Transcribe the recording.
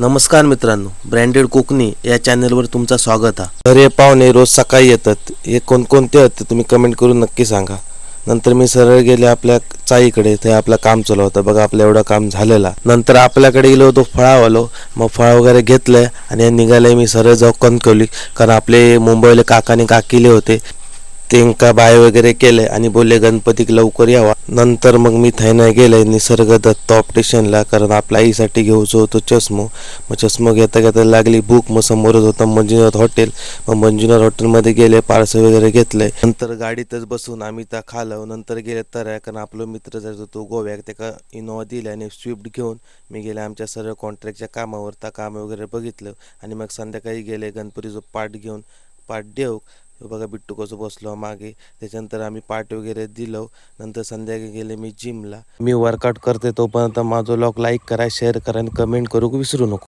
नमस्कार मित्रांनो ब्रँडेड कोकणी या चॅनलवर तुमचं स्वागत आहे. तर हे पाहुणे रोज सकाळी येतात. हे कोणकोणते आहेत तुम्ही कमेंट करून नक्की सांगा. नंतर मी सरळ गेले आपल्या चाईकडे ते आपलं काम चालू होतं. बघा आपलं एवढं काम झालेलं नंतर आपल्याकडे गेलो होतो फळावालो. मग फळ वगैरे घेतलंय आणि निघाले. मी सरळ जाऊ कणकवली. कारण आपले मुंबईले काकाने काकिले होते. तेंका बाय वगैरे केले आणि बोलले गणपतीक लवकर यावा. नंतर मग मी थैना गेले निसर्ग दत्त कारण आपल्या आईसाठी घेऊचो होतो चष्मो. मग चष्मो घेता घेता लागली भूक मग समोरच होता मंजुनाथ हॉटेल. मग मंजुनाथ हॉटेलमध्ये गेले पार्सल वगैरे घेतले नंतर गाडीतच बसून आम्ही त्या खालो नंतर गेले तर कारण आपलो मित्र जायचो तो गोव्याक त्याका इनोवा दिली आणि स्विफ्ट घेऊन मी गेले आमच्या सर्व कॉन्ट्रॅक्टच्या कामावर त्या काम वगैरे बघितलं. आणि मग संध्याकाळी गेले गणपतीचं पाठ घेऊन पाठ देऊ बघा बिट्टू कसं बसलो मागे. त्याच्यानंतर आम्ही पाठ वगैरे दिलो. नंतर संध्याकाळी गेले मी जिमला मी वर्कआउट करते तोपर्यंत माझं लॉग लाईक करा शेअर करा आणि कमेंट करू विसरू नको.